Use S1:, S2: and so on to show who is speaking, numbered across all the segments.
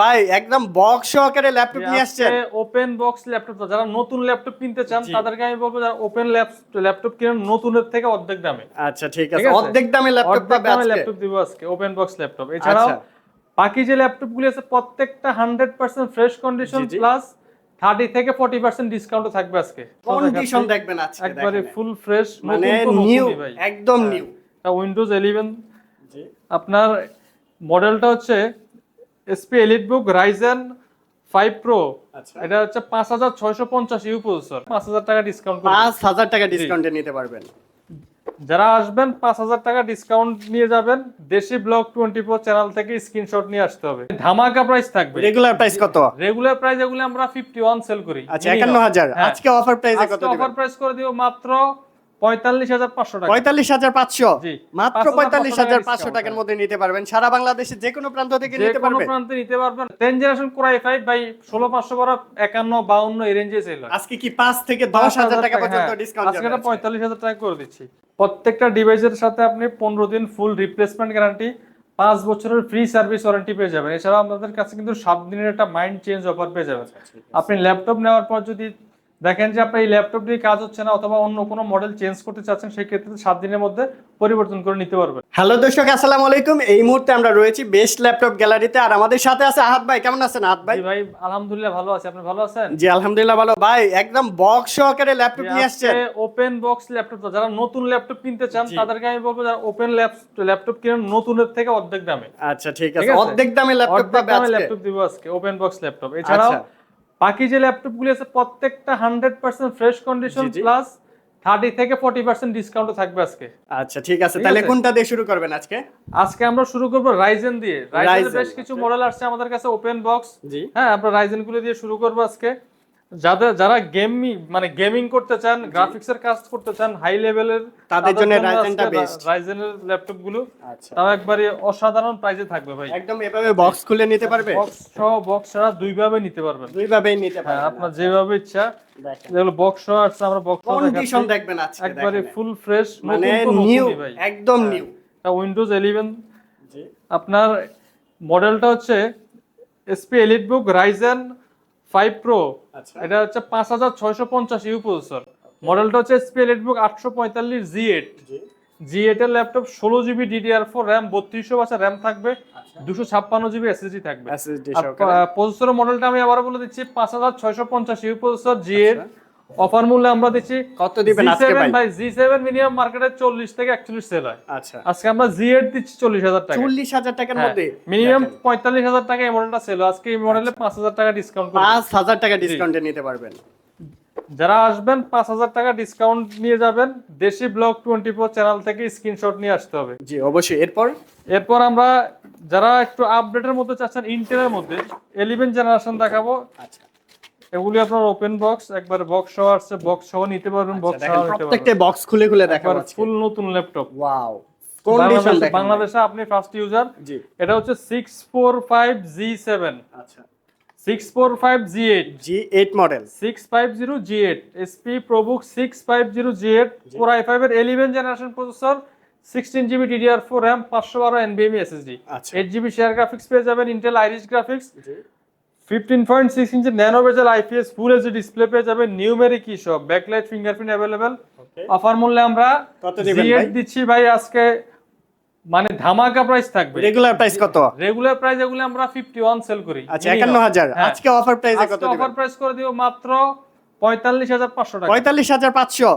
S1: ভাই একদম বক্স সহকারে ল্যাপটপ নিয়ে আসছেন।
S2: ওপেন বক্স ল্যাপটপ যারা নতুন ল্যাপটপ কিনতে চান তাদেরকে আমি বলব যারা ওপেন ল্যাপটপ কিনেন নতুনের থেকে অর্ধেক দামে।
S1: আচ্ছা ঠিক আছে? অর্ধেক দামে ল্যাপটপ পাবে আজকে।
S2: ল্যাপটপ দিব আজকে ওপেন বক্স ল্যাপটপ এছাড়াও
S1: আচ্ছা।
S2: বাকি যে ল্যাপটপ গুলি আছে প্রত্যেকটা hundred percent fresh condition. Plus thirty থেকে ফোর্টি পার্সেন্ট ডিসকাউন্ট থাকবে আজকে।
S1: কন্ডিশন দেখবেন আজকে
S2: একবারে ফুল ফ্রেশ
S1: মানে নিউ একদম নিউ
S2: উইন্ডোজ ইলেভেন
S1: জি।
S2: আপনার মডেলটা হচ্ছে HP EliteBook Ryzen five pro এটা হচ্ছে পাঁচ হাজার ছয়শো পঞ্চাশ ইউ প্রসেসর পাঁচ হাজার টাকা ডিসকাউন্ট
S1: পাঁচ হাজার টাকা ডিসকাউন্টে নিতে পারবেন।
S2: যারা আসবেন পাঁচ হাজার টাকা ডিসকাউন্ট নিয়ে যাবেন। Deshi blog twenty four channel থেকে স্ক্রিনশট নিয়ে আসতে হবে। ধামাকা প্রাইস থাকবে।
S1: রেগুলার প্রাইস কত?
S2: রেগুলার প্রাইস এগুলো আমরা ফিফটি ওয়ান সেল করি।
S1: আচ্ছা একান্ন হাজার।
S2: হ্যাঁ।
S1: আজকে অফার প্রাইসে
S2: অফার প্রাইস করে দিব মাত্র পঁয়তাল্লিশ হাজার পাঁচশো টাকা।
S1: পঁয়তাল্লিশ হাজার পাঁচশো। মাত্র পঁয়তাল্লিশ হাজার পাঁচশো টাকার। মধ্যে নিতে পারবেন। সারা বাংলাদেশে যে কোনো প্রান্ত থেকে নিতে
S2: কোনো প্রান্তে নিতে পারবেন। Ten generation Core i five by ষোলো পাঁচশো বারো একান্ন বাউন্ন এই রেঞ্জে হয়।
S1: আজকে কি পাঁচ থেকে দশ হাজার টাকা পর্যন্ত ডিসকাউন্ট
S2: হ্যাঁ, আজকে পঁয়তাল্লিশ হাজার টাকা করে দিচ্ছি। প্রত্যেকটা ডিভাইসের সাথে আপনি পনেরো দিন ফুল রিপ্লেসমেন্ট গ্যারান্টি পাঁচ বছরের ফ্রি সার্ভিস ওয়ারেন্টি পেয়ে যাবেন। এছাড়া আমাদের কাছে কিন্তু সাত দিনের একটা মাইন্ড চেঞ্জ অফার পেয়ে যাবেন। আপনি ল্যাপটপ নেওয়ার পর যদি দেখেন যে আপনার এই ল্যাপটপ দিয়ে কাজ হচ্ছে না অথবা অন্য কোনো মডেল চেঞ্জ করতে চাচ্ছেন সেই ক্ষেত্রে সাত দিনের মধ্যে পরিবর্তন করে নিতে পারবেন।
S1: হ্যালো দর্শক আসসালামু আলাইকুম। এই মুহূর্তে আমরা রয়েছি বেস্ট ল্যাপটপ গ্যালারিতে আর আমাদের সাথে আছে আহাত ভাই। কেমন আছেন আহাত ভাই?
S2: ভাই আলহামদুলিল্লাহ ভালো আছে। আপনি ভালো আছেন?
S1: জি আলহামদুলিল্লাহ ভালো। ভাই একদম বক্স সহকারে ল্যাপটপ নিয়ে আসছেন।
S2: ওপেন বক্স ল্যাপটপ যারা নতুন ল্যাপটপ কিনতে চান তাদেরকে আমি বলব যারা ওপেন ল্যাপটপ কিনেন নতুনের থেকে অর্ধেক দামে।
S1: আচ্ছা ঠিক আছে? অর্ধেক দামে ল্যাপটপ পাবে আজকে।
S2: ল্যাপটপ দিব আজকে ওপেন বক্স ল্যাপটপ এছাড়াও। বাকি যে ল্যাপটপ গুলি আছে প্রত্যেকটা hundred percent fresh condition. Plus thirty থেকে ফোর্টি পার্সেন্ট ডিসকাউন্ট থাকবে আজকে।
S1: আচ্ছা ঠিক আছে। তাহলে? কোনটা দিয়ে শুরু করবেন আজকে?
S2: আজকে আমরা শুরু করব রাইজেন দিয়ে।
S1: রাইজেন
S2: বেশ কিছু
S1: আচ্ছা।
S2: মডেল আসছে আমাদের কাছে ওপেন বক্স হ্যাঁ আমরা রাইজেনগুলো দিয়ে শুরু করব আজকে। যাদের যারা গেমিং মানে গেমিং করতে চান গ্রাফিক্সের কাজ করতে চান হাই লেভেলের
S1: তাদের জন্য Ryzen টা best।
S2: রাইজেনের ল্যাপটপগুলো
S1: আচ্ছা।
S2: তাও একবারে অসাধারণ প্রাইসে থাকবে ভাই।
S1: একদম এভাবে বক্স খুলে নিতে পারবে?
S2: বক্স সহ বক্স ছাড়া দুই ভাবে নিতে পারবেন।
S1: দুই ভাবেই নিতে
S2: হ্যাঁ
S1: পারবে
S2: আপনার যেভাবে ইচ্ছা যেগুলো বক্স সহ আসছে আমরা বক্স
S1: কন্ডিশন দেখবেন আজকে
S2: একবারে ফুল ফ্রেশ
S1: মানে নিউ একদম নিউ
S2: উইন্ডোজ ইলেভেন
S1: জি।
S2: আপনার মডেলটা হচ্ছে HP EliteBook Ryzen five pro
S1: আচ্ছা।
S2: এটা হচ্ছে পাঁচ হাজার ছয়শো পঞ্চাশ ইউ প্রসেসর মডেলটা হচ্ছে স্পেল এলিট বুক আটশো পঁয়তাল্লিশ জি। এইট
S1: জি
S2: এর ল্যাপটপ ষোলো জিবি ডিডিআর ফোর র্যাম বত্রিশশো বাসা র্যাম থাকবে।
S1: আচ্ছা।
S2: দুশো ছাপ্পান্ন জিবি এসএসডি থাকবে। প্রসেসর মডেলটা আমি আবার বলে দিচ্ছি পাঁচ হাজার ছয়শো পঞ্চাশ ইউ প্রসেসর জি এর। অফার মূল্যে আমরা দিচ্ছি
S1: কত দিবেন আজকে ভাই?
S2: ভাই জি সেভেন মিনিমাম মার্কেটে চল্লিশ থেকে একচল্লিশ সেল হয়।
S1: আচ্ছা।
S2: আজকে আমরা জি এইট দিচ্ছি চল্লিশ হাজার টাকা।
S1: চল্লিশ হাজার টাকার মধ্যে?
S2: মিনিমাম পঁয়তাল্লিশ হাজার টাকা এই মডেলটা সেল আজকে এই মডেলে পাঁচ হাজার টাকা ডিসকাউন্ট
S1: পাঁচ হাজার টাকা ডিসকাউন্টে নিতে পারবেন।
S2: যারা আসবেন পাঁচ হাজার টাকা ডিসকাউন্ট নিয়ে যাবেন। Deshi blog twenty four channel থেকে স্ক্রিনশট নিয়ে আসতে হবে।
S1: জি অবশ্যই। এরপর?
S2: এরপর আমরা যারা একটু আপডেটের মধ্যে চাচ্ছেন ইন্টেলের মধ্যে ইলেভেন জেনারেশন দেখাবো।
S1: আচ্ছা।
S2: এগুলি আপনার ওপেন বক্স একবার বক্স সহ আসছে বক্স সহ নিতে পারবেন বক্স
S1: আচ্ছা, দেখেন
S2: সহ নিতে পারবেন।
S1: প্রত্যেকটা বক্স খুলে খুলে
S2: একবার
S1: আজকে।
S2: ফুল নতুন ল্যাপটপ
S1: ওয়াও কন্ডিশন
S2: বাংলাদেশে
S1: দেখেন।
S2: বাংলাদেশে আপনি ফার্স্ট ইউজার
S1: জি।
S2: এটা হচ্ছে six four five G seven
S1: আচ্ছা।
S2: Six four five G eight
S1: G eight model
S2: six five zero G eight HP ProBook six five zero G. Eight four i five এর eleven generation processor sixteen GB DDR four RAM পাঁচশো বারো এনবিএমই SSD
S1: আচ্ছা।
S2: Eight GB share graphics পেয়ে যাবেন Intel Iris graphics
S1: জি।
S2: Fifteen point six ইঞ্চি nano bezel IPS full HD display পেয়ে যাবেন নিউমেরিক কি সব ব্যাকলাইট ফিঙ্গারপ্রিন্ট অ্যাভেলেবেল অফার মূল্যে আমরা
S1: কত দিবেন
S2: জি
S1: ভাই?
S2: এইট দিচ্ছি ভাই আজকে মানে ধামাকা প্রাইস থাকবে।
S1: রেগুলার প্রাইস কত?
S2: রেগুলার প্রাইস এগুলো আমরা ফিফটি ওয়ান সেল করি।
S1: আচ্ছা একান্ন হাজার।
S2: হ্যাঁ।
S1: আজকে অফার প্রাইস কত
S2: অফার প্রাইস করে দিও মাত্র পঁয়তাল্লিশ হাজার পাঁচশো টাকা।
S1: পয়তাল্লিশ হাজার পাঁচশো।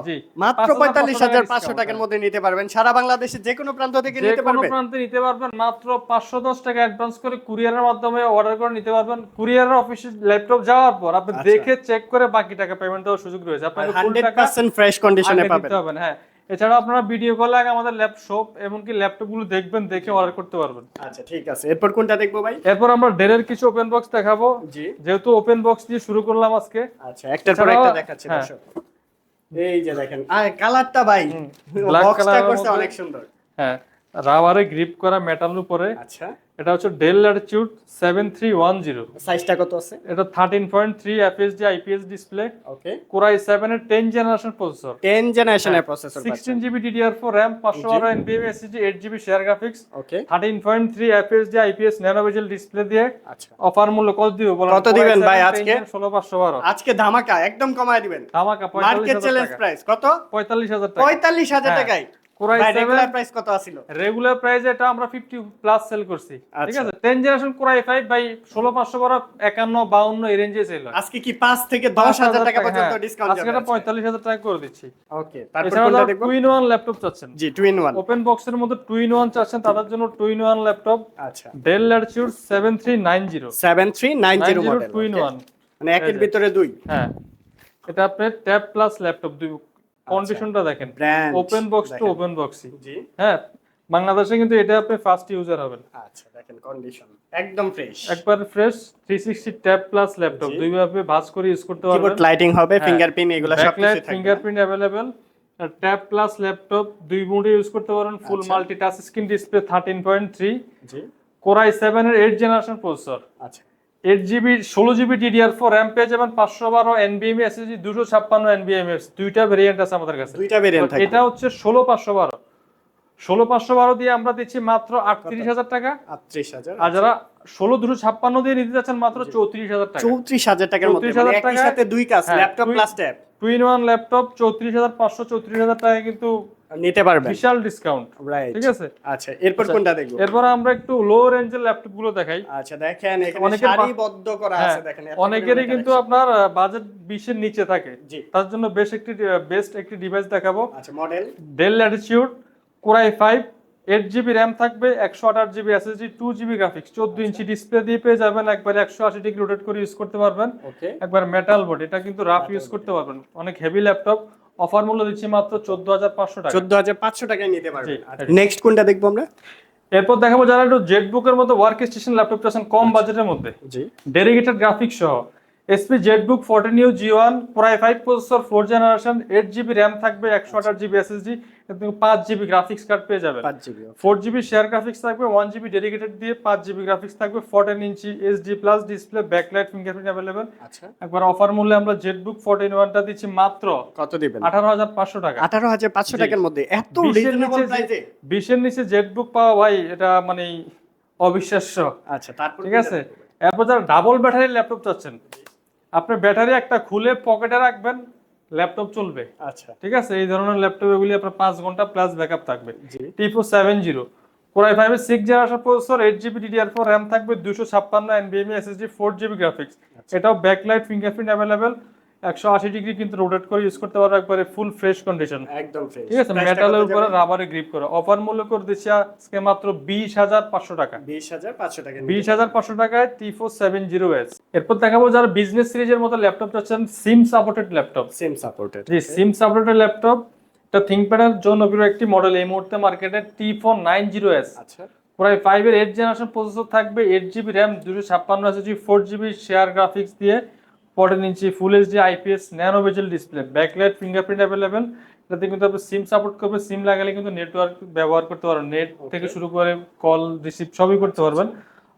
S1: মাত্র পঁয়তাল্লিশ হাজার পাঁচশো টাকার মধ্যে নিতে পারবেন। সারা বাংলাদেশে যে কোনো প্রান্ত থেকে নিতে
S2: কোনো প্রান্তে নিতে পারবেন। মাত্র পাঁচশো দশ টাকা অ্যাডভান্স করে কুরিয়ারের মাধ্যমে অর্ডার করে নিতে পারবেন। কুরিয়ারের অফিসে ল্যাপটপ যাওয়ার পর আপনি
S1: আচ্ছা।
S2: দেখে চেক করে বাকি টাকা পেমেন্ট দেওয়ার সুযোগ রয়েছে।
S1: হান্ড্রেড পার্সেন্ট ফ্রেশ কন্ডিশনে পাবেন।
S2: হ্যাঁ। এছাড়া আপনারা ভিডিও কলে আগে আমাদের ল্যাপটপ এমনকি ল্যাপটপগুলো দেখবেন দেখে অর্ডার করতে পারবেন।
S1: আচ্ছা ঠিক আছে। এরপর কোনটা দেখব ভাই?
S2: এরপর আমরা ডেলের কিছু ওপেন বক্স দেখাবো।
S1: জি।
S2: যেহেতু ওপেন বক্স দিয়ে শুরু করলাম আজকে।
S1: আচ্ছা একটার পর একটা দেখাচ্ছে
S2: হ্যাঁ।
S1: দর্শক। এই যে দেখেন আর কালারটা ভাই বক্সটা করছে অনেক সুন্দর।
S2: হ্যাঁ রাবারে গ্রিপ করা মেটাল উপরে।
S1: আচ্ছা।
S2: এটা হচ্ছে Dell Latitude seven three one zero.
S1: সাইজটা কত আছে?
S2: এটা thirteen point three FHD IPS display
S1: okay.
S2: Core i seven এর টেন জেনারেশন প্রসেসর
S1: 10 জেনারেশনের processor
S2: sixteen GB DDR four RAM পাঁচশো বারো এনবিএম SSD eight GB share graphics
S1: okay.
S2: Thirteen point three FHD IPS nano bezel display দিয়ে
S1: আচ্ছা।
S2: Offer মূল্য কত দিব বলেন?
S1: কত দিবেন ভাই আজকে?
S2: ষোলো পাঁচশো বারো।
S1: আজকে ধামাকা একদম কমায় দিবেন।
S2: ধামাকা
S1: মার্কেট চ্যালেঞ্জ প্রাইস কত?
S2: পঁয়তাল্লিশ হাজার টাকা।
S1: 45000
S2: হ্যাঁ।
S1: টাকায়। রেগুলার প্রাইস কত আছিল?
S2: রেগুলার প্রাইস এটা আমরা ফিফটি প্লাস সেল করছি। ঠিক
S1: আচ্ছা।
S2: আছে? জেনারেশন কোরাই বাই এই রেঞ্জে সেল হয়।
S1: আজকে কি 5 থেকে 10000 টাকা পর্যন্ত
S2: হ্যাঁ,
S1: ডিসকাউন্ট
S2: আজকে এটা পঁয়তাল্লিশ হাজার টাকা করে দিচ্ছি।
S1: ওকে তারপর কোনটা দেখব?
S2: টু ইন ওয়ান ল্যাপটপ চাচ্ছেন।
S1: জি টু ইন ওয়ান
S2: ওপেন বক্সের মধ্যে টু ইন ওয়ান চাচ্ছেন তাদের জন্য টু ইন ওয়ান ল্যাপটপ
S1: আচ্ছা
S2: Dell Latitude seven three nine zero
S1: 7390 model
S2: two in one
S1: মানে একের। ভিতরে দুই।
S2: হ্যাঁ। এটা আপনার ট্যাব প্লাস ল্যাপটপ দুই কন্ডিশনটা দেখেন। ওপেন বক্স টু ওপেন বক্সই
S1: জি।
S2: হ্যাঁ বাংলাদেশে কিন্তু এটা আপনি ফার্স্ট ইউজার হবেন।
S1: আচ্ছা দেখেন কন্ডিশন একদম ফ্রেশ
S2: একবার fresh three sixty tab plus laptop
S1: জি।
S2: দুইভাবে ভাঁজ করে ইউজ করতে পারবেন।
S1: কিবোর্ড লাইটিং হবে
S2: হ্যাঁ।
S1: ফিঙ্গারপ্রিন্ট এগুলো সব কিছু থাকবে।
S2: Fingerprint available tab plus laptop দুই মোডে ইউজ করতে পারেন। ফুল
S1: আচ্ছা।
S2: Multi touch screen display thirteen point three
S1: জি
S2: কোরাই সেভেন এর এইট জেনারেশন প্রসেসর
S1: আচ্ছা।
S2: এইট জিবি ষোলো জিবি ডিডিআর ফোর র্যাম পেয়ে যাবেন পাঁচশো বারো এনবিএম এসএসডি দুশো ছাপ্পান্ন এনবিএম দুইটা ভেরিয়েন্ট আছে আমাদের কাছে।
S1: দুইটা ভেরিয়েন্ট
S2: এটা হচ্ছে ষোলো পাঁচশো বারো। ষোলো পাঁচশো বারো দিয়ে আমরা দিচ্ছি মাত্র আটত্রিশ হাজার টাকা।
S1: 38000
S2: আর যারা ষোলো দুশো ছাপ্পান্ন দিয়ে নিতে যাচ্ছেন মাত্র চৌত্রিশ হাজার টাকা।
S1: 34000 টাকার মধ্যে
S2: 34,000
S1: মানে
S2: টাকা-
S1: সাথে দুই কাজ laptop plus tab
S2: two in one laptop চৌত্রিশ হাজার পাঁচশো চৌত্রিশ হাজার টাকা কিন্তু
S1: নিতে পারবেন।
S2: বিশাল ডিসকাউন্ট
S1: রাইট
S2: ঠিক আছে?
S1: আচ্ছা এরপর
S2: আচ্ছা,
S1: কোনটা দেখব?
S2: এরপর আমরা একটু লো রেঞ্জের ল্যাপটপগুলো দেখাই।
S1: আচ্ছা দেখেন এখানে সারিবদ্ধ করা
S2: হ্যাঁ,
S1: আছে দেখেন
S2: অনেকেরই কিন্তু আপনার বাজেট বিশের নিচে থাকে। তার জন্য বেশ একটি বেস্ট একটি ডিভাইস দেখাবো।
S1: আচ্ছা model
S2: Dell Latitude Core i five eight GB RAM থাকবে একশো আঠাশ GB SSD two GB graphics চোদ্দ ইঞ্চি ডিসপ্লে দিয়ে পেয়ে যাবেন একবার একশো আশি ডিগ্রি রোটেট করে ইউজ করতে পারবেন। একবার মেটাল বোর্ড এটা কিন্তু রাফ ইউজ করতে পারবেন। অনেক হেভি ল্যাপটপ অফার মূল্য দিচ্ছি মাত্র চোদ্দ হাজার পাঁচশো টাকা।
S1: 14500 টাকায় নিতে পারবেন নেক্সট কোনটা দেখব আমরা?
S2: এরপর দেখাবো যারা একটু জেটবুকের মতো ওয়ার্ক স্টেশন ল্যাপটপ চাচ্ছেন কম বাজেটের মধ্যে।
S1: জি।
S2: ডেডিকেটেড গ্রাফিক্স সহ। HP ZBook fourteen u G one প্রায় five processor four generation eight GB RAM থাকবে একশো আঠাশ জিবি এসএসডি এবং পাঁচ জিবি গ্রাফিক্স কার্ড পেয়ে যাবেন।
S1: 5 GB
S2: four GB share graphics থাকবে ওয়ান জিবি ডেডিকেটেড দিয়ে পাঁচ জিবি গ্রাফিক্স থাকবে ফোরটিন ইঞ্চি HD plus display backlight fingerprint available
S1: আচ্ছা।
S2: একবার অফার মূল্যে আমরা জেটবুক ফোরটিন ওয়ানটা দিচ্ছি মাত্র
S1: কত দিবেন?
S2: আঠারো হাজার পাঁচশো টাকা।
S1: 18500 টাকার মধ্যে এত
S2: বিশের নিচে জেটবুক পাওয়া ভাই এটা মানে অবিশ্বাস্য।
S1: আচ্ছা তারপর
S2: ঠিক আছে? এরপর যারা ডাবল ব্যাটারি ল্যাপটপ চাচ্ছেন আপনার ব্যাটারি একটা খুলে পকেটে রাখবেন ল্যাপটপ চলবে।
S1: আচ্ছা।
S2: ঠিক আছে? এই ধরনের ল্যাপটপ এগুলি আপনার পাঁচ ঘণ্টা প্লাস ব্যাকআপ থাকবে।
S1: জি।
S2: Four seven zero Core i ফাইভের six generation processor eight GB DDR four RAM থাকবে দুশো ছাপ্পান্ন এনবিএমই এসএসডি ফোর জিবি গ্রাফিক্স এটাও ব্যাকলাইট ফিঙ্গারপ্রিন্ট অ্যাভেলেবেল একশো আশি ডিগ্রি কিন্তু রোটেট করে ইউজ করতে পারবে একবারে ফুল ফ্রেশ কন্ডিশন
S1: একদম ফ্রেশ
S2: ঠিক আছে? মেটালের উপরে রাবারে গ্রিপ করা। অফার মূল্য করে দিচ্ছি আজকে মাত্র বিশ হাজার পাঁচশো টাকা।
S1: 20500 টাকা।
S2: বিশ হাজার পাঁচশো টাকায় T four seven zero S এরপর দেখাবো যারা বিজনেস সিরিজের মতো ল্যাপটপ চাচ্ছেন SIM supported laptop
S1: same supported
S2: জি সিম সাপোর্টেড ল্যাপটপ এটা থিঙ্কপ্যাডের জনপ্রিয় একটি মডেল এই মুহূর্তে মার্কেটে T four nine zero S
S1: আচ্ছা।
S2: প্রায় ফাইভের এইট জেনারেশন প্রসেসর থাকবে এইট জিবি র্যাম দুশো ছাপ্পান্ন SSD four GB share graphics দিয়ে ফোরটিন ইঞ্চি full HD IPS nano bezel display backlight fingerprint available এটাতে কিন্তু আপনি সিম সাপোর্ট করবে সিম লাগালে কিন্তু নেটওয়ার্ক ব্যবহার করতে পারবেন। নেট থেকে শুরু করে কল রিসিভ সবই করতে পারবেন।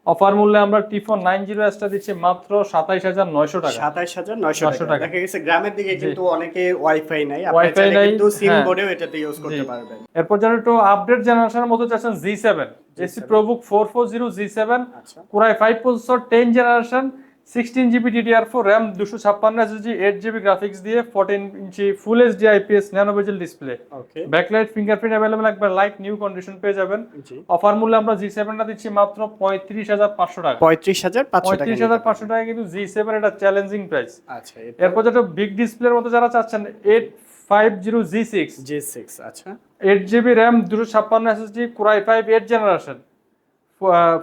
S2: অফার মূল্যে আমরা টি ফোর নাইন জিরো এসটা দিচ্ছি মাত্র সাতাইশ হাজার নয়শো টাকা।
S1: 27900
S2: টাকা।
S1: টাকা। দেখা গেছে গ্রামের দিকে কিন্তু অনেকে ওয়াইফাই নাই। আপনি
S2: নাই,
S1: কিন্তু সিম
S2: হ্যাঁ।
S1: বোর্ডেও এটাতে ইউজ করতে পারবেন।
S2: এরপর যারা একটু আপডেট জেনারেশনের মতো চাচ্ছেন G seven HP ProBook four four zero G seven Core i five processor ten generation sixteen GB DDR four RAM দুশো ছাপ্পান্ন এসএসজি এইট জিবি গ্রাফিক্স দিয়ে ফোরটিন ইঞ্চি full HD IPS nano bezel display backlight fingerprint available একবার light new condition পেয়ে যাবেন। Offer মূল্যে আমরা জি সেভেনটা দিচ্ছি মাত্র পঁয়ত্রিশ হাজার পাঁচশো টাকা।
S1: 35500 টাকা
S2: পঁয়ত্রিশ হাজার পাঁচশো টাকা কিন্তু জি সেভেন এটা চ্যালেঞ্জিং প্রাইস
S1: আচ্ছা
S2: এরপর? যেটা বিগ ডিসপ্লের মতো যারা চাচ্ছেন eight five zero G six
S1: G six আচ্ছা।
S2: এইট জিবি র্যাম দুশো ছাপ্পান্ন SSD Core i five eight generation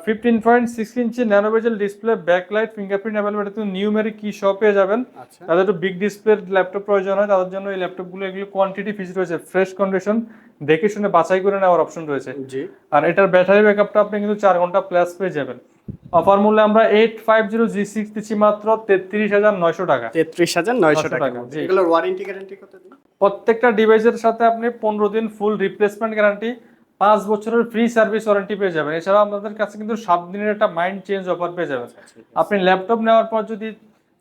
S2: fifteen point six inch nano bezel display backlight fingerprint available কিন্তু নিউমেরিক কি শপ পেয়ে যাবেন।
S1: আচ্ছা।
S2: তাদের একটু বিগ ডিসপ্লের ল্যাপটপ প্রয়োজন হয় তাদের জন্য এই ল্যাপটপগুলো এগুলো কোয়ান্টিটি ফিস রয়েছে ফ্রেশ কন্ডিশন দেখে শুনে বাছাই করে নেওয়ার অপশন রয়েছে।
S1: জি।
S2: আর এটার ব্যাটারি ব্যাকআপটা আপনি কিন্তু চার ঘণ্টা প্লাস পেয়ে যাবেন। অফার মূল্যে আমরা eight five zero G six দিচ্ছি মাত্র তেত্রিশ হাজার নয়শো টাকা।
S1: 33900 টাকা।
S2: টাকা, জি।
S1: এগুলোর ওয়ারেন্টি গ্যারান্টি কত
S2: প্রত্যেকটা ডিভাইসের সাথে আপনি পনেরো দিন ফুল রিপ্লেসমেন্ট গ্যারান্টি পাঁচ বছরের ফ্রি সার্ভিস ওয়ারেন্টি পেয়ে যাবেন। এছাড়াও আমাদের কাছে কিন্তু সাত দিনের একটা মাইন্ড চেঞ্জ অফার পেয়ে যাবেন। আপনি ল্যাপটপ নেওয়ার পর যদি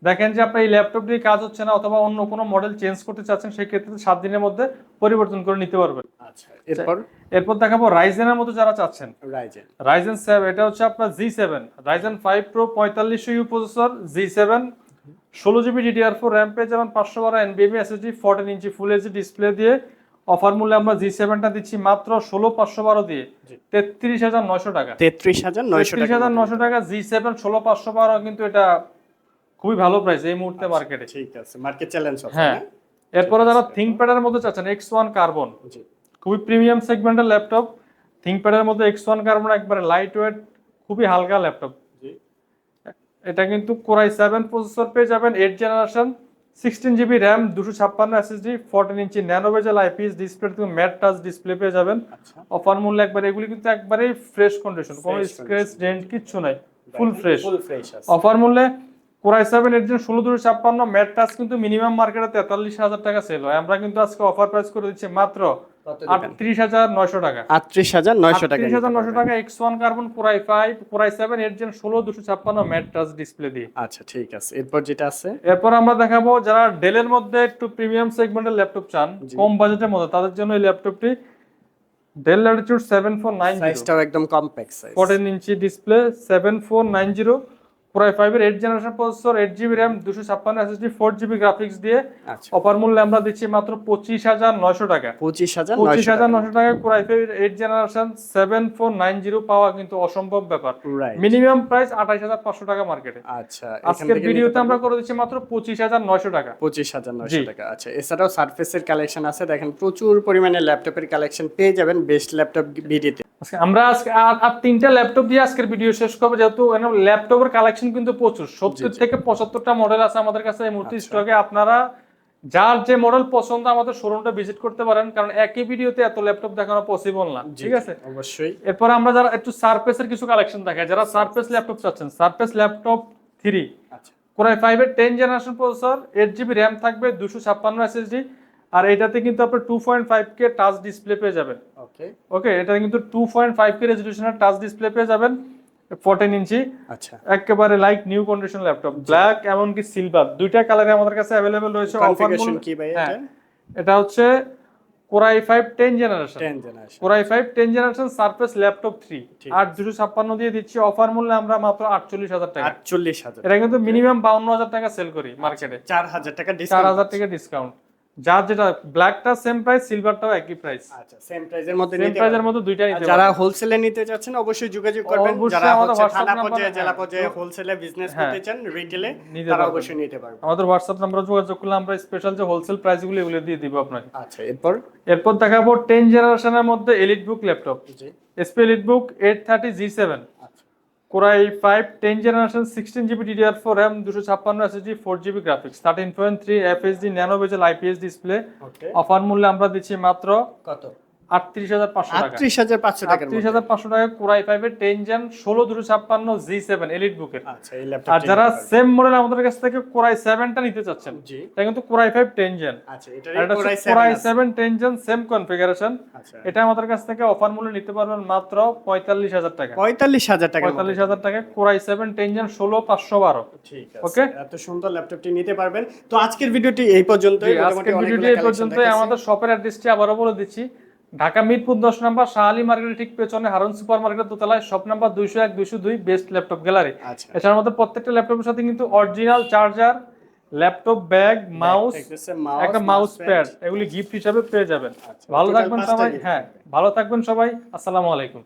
S2: দেখেন যে আপনার এই ল্যাপটপ দিয়ে কাজ হচ্ছে না অথবা অন্য কোনো মডেল চেঞ্জ করতে চাচ্ছেন সেই ক্ষেত্রে সাত দিনের মধ্যে পরিবর্তন করে নিতে পারবেন।
S1: আচ্ছা এরপর?
S2: এরপর দেখাবো রাইজেনের মতো যারা চাচ্ছেন।
S1: রাইজেন
S2: রাইজেন সেভেন এটা হচ্ছে আপনার G seven Ryzen five pro পঁয়তাল্লিশশো ইউ প্রসেসর জি সেভেন ষোলো জিবি ডিডিআর ফোর র্যাম পেয়ে যাবেন পাঁচশো বারো এনবিএমি এসএসডি ফোরটিন ইঞ্চি ফুল এইচডি ডিসপ্লে দিয়ে অফার মূল্যে আমরা জি সেভেনটা দিচ্ছি মাত্র ষোলো পাঁচশো বারো দিয়ে। তেত্রিশ হাজার নয়শো টাকা।
S1: তেত্রিশ হাজার নয়শো
S2: তেত্রিশ হাজার নশো টাকা জি সেভেন ষোলো পাঁচশো বারো কিন্তু এটা খুবই ভালো প্রাইস এই মুহূর্তে মার্কেটে
S1: ঠিক আছে মার্কেট চ্যালেঞ্জ
S2: হ্যাঁ এরপরে যারা থিঙ্কপ্যাডের মধ্যে চাচ্ছেন এক্স ওয়ান কার্বন খুবই প্রিমিয়াম সেগমেন্টের ল্যাপটপ থিঙ্কপ্যাডের মধ্যে এক্স ওয়ান কার্বন একবারে লাইট ওয়েট খুবই হালকা ল্যাপটপ এটা কিন্তু কোরাই সেভেন প্রসেসর পেয়ে যাবেন eight generation sixteen GB RAM দুশো ছাপ্পান্ন এসএসডি ফোরটিন ইঞ্চি ন্যানো বেজেল আইপিএস ডিসপ্লে কিন্তু ম্যাট টাচ ডিসপ্লে পেয়ে যাবেন।
S1: আচ্ছা।
S2: অফার মূল্য একবার এগুলি কিন্তু একবারে ফ্রেশ কন্ডিশন কোনো স্ক্রেচ ডেন্ট কিচ্ছু নাই। ফুল ফ্রেশ অফার মূল্যে কোরাই সেভেন এর জন্য ষোলো দুশো ছাপ্পান্ন ম্যাট টাচ কিন্তু মিনিমাম মার্কেটে তেতাল্লিশ হাজার টাকা সেল হয়। আমরা কিন্তু আজকে অফার প্রাইস করে দিচ্ছি মাত্র আটত্রিশ হাজার নয়শো টাকা।
S1: আটত্রিশ হাজার নয়শো টাকা
S2: আটত্রিশ হাজার নশো টাকা X one Carbon Core i five Core i seven eight gen ষোলো দুশো ছাপ্পান্ন ম্যাট টাচ ডিসপ্লে দিয়ে।
S1: আচ্ছা ঠিক আছে। এরপর যেটা আছে?
S2: এরপর আমরা দেখাবো যারা ডেলের মধ্যে একটু প্রিমিয়াম সেগমেন্টের ল্যাপটপ চান। কম বাজেটের মধ্যে তাদের জন্য এই ল্যাপটপটি Dell Latitude seven four nine
S1: সাইজটাও একদম compact size
S2: fourteen inch display seven four nine zero Core i ফাইভের eight generation processor eight GB RAM দুশো ছাপ্পান্ন এসএসডি ফোর জিবি গ্রাফিক্স দিয়ে
S1: আচ্ছা।
S2: অফার মূল্যে আমরা দিচ্ছি মাত্র পঁচিশ হাজার নয়শো টাকা।
S1: পঁচিশ হাজার
S2: পঁচিশ হাজার নশো টাকা Core i five eight generation seven four nine zero পাওয়া কিন্তু অসম্ভব ব্যাপার। মিনিমাম প্রাইস আঠাইশ হাজার পাঁচশো টাকা মার্কেটে
S1: আচ্ছা
S2: আজকের ভিডিওতে আমরা করে দিচ্ছি মাত্র পঁচিশ হাজার নয়শো টাকা।
S1: পঁচিশ হাজার নয়শো টাকা। আচ্ছা এছাড়াও সার্ফেসের কালেকশন আছে। দেখেন প্রচুর পরিমাণে ল্যাপটপের কালেকশন পেয়ে যাবেন। বেস্ট ল্যাপটপ ভিডিওতে
S2: আজকে আমরা আজকে আর তিনটা ল্যাপটপ দিয়ে আজকের ভিডিও শেষ করব যেহেতু ল্যাপটপের কালেকশন কিন্তু প্রচুর। সত্তর থেকে পঁচাত্তরটা মডেল আছে আমাদের কাছে এই মুহূর্তে
S1: আচ্ছা।
S2: স্টকে আপনারা যার যে মডেল পছন্দ আমাদের শোরুমটা ভিজিট করতে পারেন কারণ একই ভিডিওতে এত ল্যাপটপ দেখানো পসিবল না ঠিক আছে?
S1: অবশ্যই।
S2: এরপর আমরা যারা একটু সারফেসের কিছু কালেকশন দেখাই যারা সারফেস ল্যাপটপ চাচ্ছেন সারফেস ল্যাপটপ থ্রি
S1: আচ্ছা।
S2: কোরাই ফাইভের ten generation processor eight GB RAM থাকবে দুশো ছাপ্পান্ন এসএসডি আর এটাতে কিন্তু আপনার two point five K touch display পেয়ে যাবেন।
S1: ওকে
S2: ওকে এটা কিন্তু টু পয়েন্ট ফাইভ কে রেজলিউশনের টাচ ডিসপ্লে পেয়ে যাবেন ফোরটিন ইঞ্চি।
S1: আচ্ছা।
S2: একেবারে like new condition laptop black এমনকি সিলভার দুইটা কালারে আমাদের কাছে অ্যাভেলেবেল রয়েছে অফার
S1: কনফিগারেশন কি ভাই
S2: হ্যাঁ।
S1: এটা?
S2: এটা হচ্ছে Core i five ten generation
S1: 10 generation
S2: Core i five ten generation Surface laptop three আর দুশো ছাপ্পান্ন দিয়ে দিচ্ছি অফার মূল্যে আমরা মাত্র আটচল্লিশ হাজার টাকা।
S1: আটচল্লিশ হাজার
S2: এটা কিন্তু মিনিমাম বাউন্ন হাজার টাকা সেল করি মার্কেটে
S1: চার হাজার টাকা
S2: চার
S1: ডিসকাউন্ট
S2: হাজার টাকা ডিসকাউন্ট যার যেটা ব্ল্যাকটা সেম প্রাইস সিলভারটাও একই প্রাইস
S1: আচ্ছা সেম প্রাইজের মধ্যে
S2: সেম
S1: নিতে
S2: প্রাইসের মধ্যে দুইটা নিতে
S1: যারা হোলসেলে নিতে চাচ্ছেন অবশ্যই যোগাযোগ করবেন। যারা হচ্ছে থানা পর্যায়ে
S2: হ্যাঁ,
S1: জেলা পর্যায়ে হোলসেলে বিজনেস
S2: হ্যাঁ।
S1: করতে চান রিটেলে তারা অবশ্যই নিতে পারবেন।
S2: আমাদের হোয়াটসঅ্যাপ নাম্বার যোগাযোগ করলে আমরা স্পেশাল যে হোলসেল প্রাইসগুলো এগুলো দিয়ে দিব আপনাকে।
S1: আচ্ছা এরপর?
S2: এরপর দেখাবো টেন জেনারেশনের মধ্যে এলিট বুক ল্যাপটপ
S1: জি।
S2: HP EliteBook eight thirty G seven
S1: আচ্ছা
S2: Core i five ten generation sixteen GB DDR four RAM দুশো ছাপ্পান্ন SSD four GB graphics thirteen point three FHD nano bezel IPS display offer মূল্যে আমরা দিচ্ছি মাত্র
S1: কত?
S2: আটত্রিশ হাজার পাঁচশো
S1: আটত্রিশ হাজার পাঁচশো টাকার
S2: আটত্রিশ হাজার পাঁচশো টাকা কোরাই ফাইভের টেন জেন ষোলো দুশো ছাপ্পান্ন জি সেভেন এলিট বুকের
S1: আচ্ছা এই ল্যাপটপ
S2: আর যারা সেম মডেল আমাদের কাছ থেকে কোরাই সেভেনটা নিতে চাচ্ছেন এটা কিন্তু কোরাই ফাইভ টেন জেন
S1: আচ্ছা এটা
S2: এটা
S1: কোরাই
S2: হচ্ছে core i
S1: 7
S2: seven ten gen same configuration
S1: আচ্ছা।
S2: এটা আমাদের কাছ থেকে অফার মূল্যে নিতে পারবেন মাত্র পঁয়তাল্লিশ হাজার টাকা।
S1: পঁয়তাল্লিশ হাজার টাকা
S2: পঁয়তাল্লিশ হাজার টাকা কোরাই সেভেন টেন জেন ষোলো পাঁচশো বারো।
S1: এত সুন্দর ল্যাপটপটি নিতে পারবেন। তো আজকের ভিডিওটি এই পর্যন্তই।
S2: আজকের ভিডিওটি এই পর্যন্তই। আমাদের শপের অ্যাড্রেসটি আবারও বলে দিচ্ছি। ঢাকা মিরপুর দশ নম্বর শাহালি মার্কেটের ঠিক পেছনে হারন সুপার মার্কেটের দোতলায় শপ নাম্বার দুইশো এক দুইশো দুই বেস্ট ল্যাপটপ গ্যালারি
S1: এছাড়ার
S2: এছাড়া আমাদের প্রত্যেকটা ল্যাপটপের সাথে কিন্তু original charger laptop bag mouse একটা মাউস প্যাড এগুলি গিফট হিসাবে পেয়ে যাবেন।
S1: আচ্ছা,
S2: ভালো থাকবেন সবাই হ্যাঁ ভালো থাকবেন সবাই আসসালামু আলাইকুম।